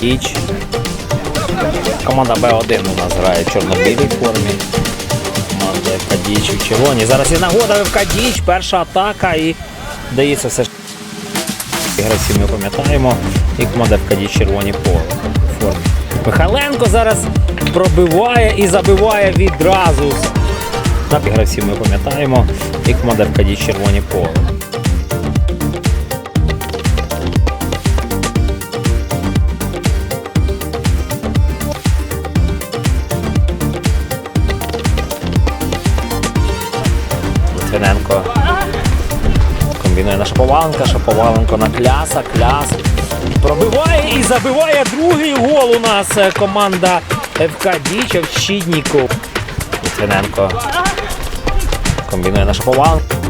Іч. Команда Б1 у нас грає в чорно-білій формі. Команда Кадіч у червоній. Зараз є нагода в Кадіч. Перша атака і вдається все ж. Гравців ми пам'ятаємо. І команда в Кадіч в червоній по формі. Михайленко зараз пробиває і забиває відразу. Гравців ми пам'ятаємо. І команда в Кадіч в червоній поле. Комбінує на Шаповаленка, Шаповаленко на Кляса, Кляс пробиває і забиває другий гол у нас е, команда ФК Діч Щідніку. Литвиненко комбінує на Шаповаленка.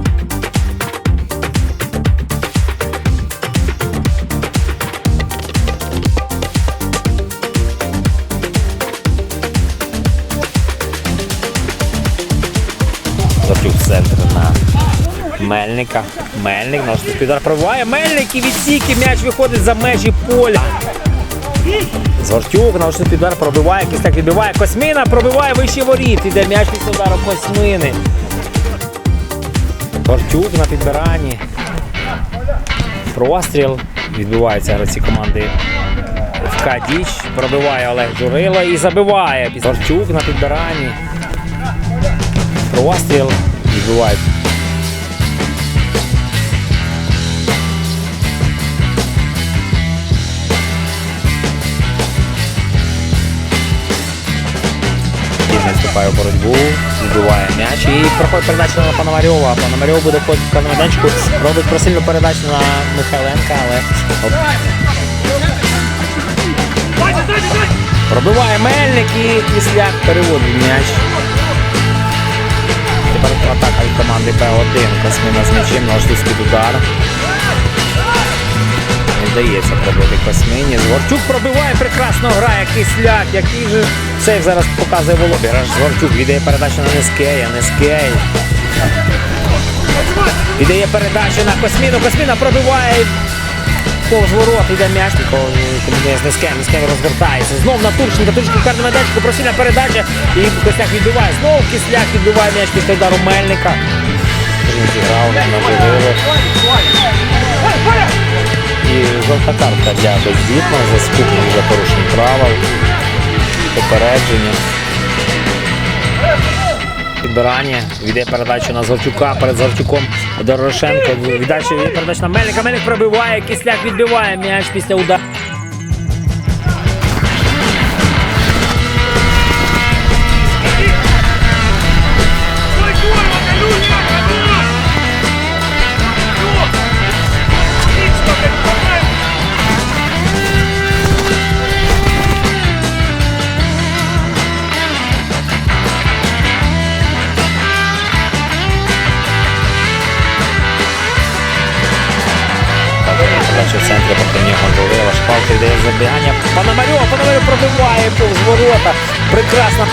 Мельника. Мельник наш удар пробиває. Мельник і відсіки. М'яч виходить за межі поля. Згортюк, на удар пробиває, кістяк відбиває. Космина пробиває вище воріт. Іде м'яч після удару Космини. Гортюк на підбиранні. Простріл. Відбиваються гравці команди ФК. Пробиває Олег Джурило і забиває. Гортюк на підбиранні. Простріл. Відбувається. В боротьбу, відбиває м'яч і проходить передача на Пономарьова. Пономарьов буде ходити в майданчику, робить просильну передачу на Михайленка, але Оп. пробиває Мельник і після переводить м'яч. Тепер атака від команди Б1. Космина з м'ячем, нождівський удар. Вдається пробити Космині. Зворчук пробиває, прекрасно грає Кисляк. Який же сейф зараз показує Володимир. Зворчук віддає передачу на Нескея. Нескей. Віддає передачу на Косміну. Косміна пробиває. Повз ворот іде м'яч. Комбінує з Нескеєм. Нескей розвертається. Знов на Турченка. Турченко в карному майданчику. Просильна передача. І Косляк відбиває. Знову Кисляк відбиває м'яч після удару Мельника. Він зіграв жовта картка для бездітного за скупним за порушення правил, попередження. Підбирання, Віде передачу на Завчука. перед Завчуком Дорошенко. Віддача віддає передачу на Мельника. Мельник пробиває, кисляк відбиває м'яч після удару. Проти нього Гаврила. Шпалка йде забігання. Пономарьов, Пономарьов пробиває повз ворота. Прекрасно.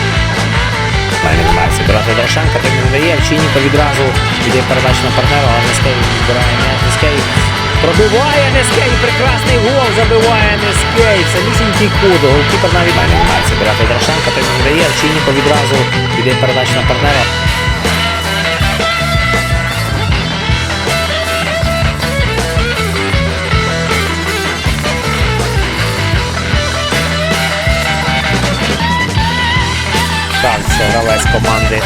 Мельник Марці брати Дорошенка, так не дає. Вчинніка відразу йде передача на партнера, але Нескей відбирає м'яч. Нескей пробиває Нескей. Прекрасний гол забиває Нескей. Самісінький кут. Голкіпер навіть Мельник Марці брати Дорошенка, так не дає. Вчинніка відразу йде передача на партнера. Це гравець команди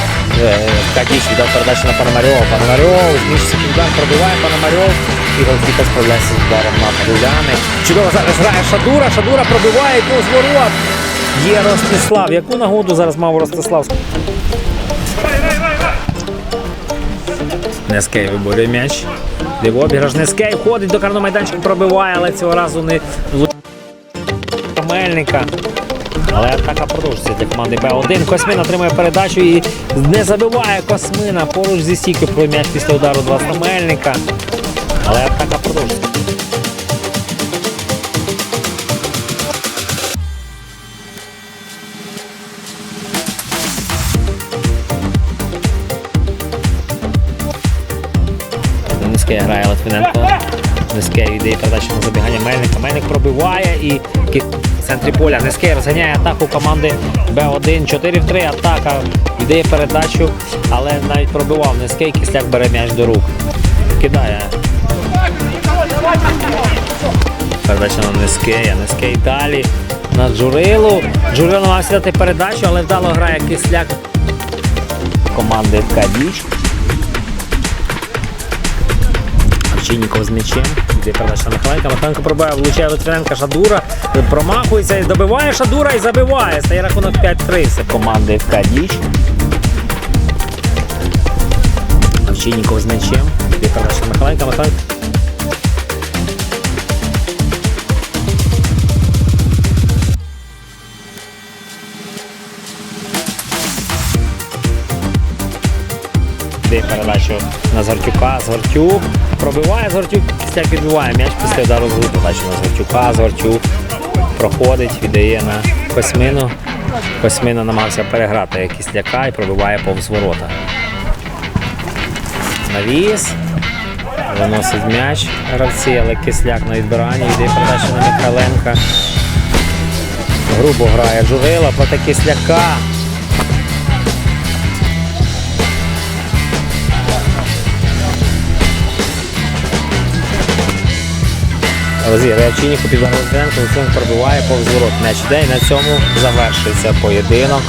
Кадіч віддав передачу на Пономарьова. Пономарьов, зміщиться удар, пробиває Пономарьов. І голкіпер справляється з ударом на Буляни. Чудово зараз грає Шадура, Шадура пробиває повз ворот. Є Ростислав. Яку нагоду зараз мав Ростислав? Нескей виборює м'яч. Диво обіграш Нескей ходить до карного майданчика, пробиває, але цього разу не Мельника. Але атака продовжується для команди Б1. Космин отримує передачу і не забиває Космина. Поруч зі стійки про м'яч після удару два Мельника. Але атака продовжується. Низький грає Литвиненко. Низький йде передача на забігання Мельника. Мельник пробиває і в центрі поля. Низький розганяє атаку команди Б1. 4 в 3 атака. Йде передачу, але навіть пробивав низький. Кисляк бере м'яч до рук. Кидає. Передача на Низкий, а Низкий далі на Джурилу. Джурило мав сідати передачу, але вдало грає Кисляк команди Кадіч. Овчинников з м'ячем. Йде передача на Михайленка. Михайленко пробиває, влучає Литвиненка, Шадура. Промахується, і добиває Шадура і забиває. Стає рахунок 5-3. Це команди Кадіч. Овчинников з м'ячем. Йде передача на Михайленка. Передачу на Згортюка. Згортюк пробиває Згортюк, Кістяк відбиває м'яч після удару з глиб. Передача на Згортюка. Згортюк проходить, віддає на Косьмину. Косьмина намагався переграти Кістяка і пробиває повз ворота. Навіс. Виносить м'яч гравці, але Кисляк на відбиранні. Йде передача на Михайленка. Грубо грає Джурила проти Кисляка. Розіграє Чиніку під Литвиненко, він пробиває повз ворот. М'яч йде на цьому завершується поєдинок.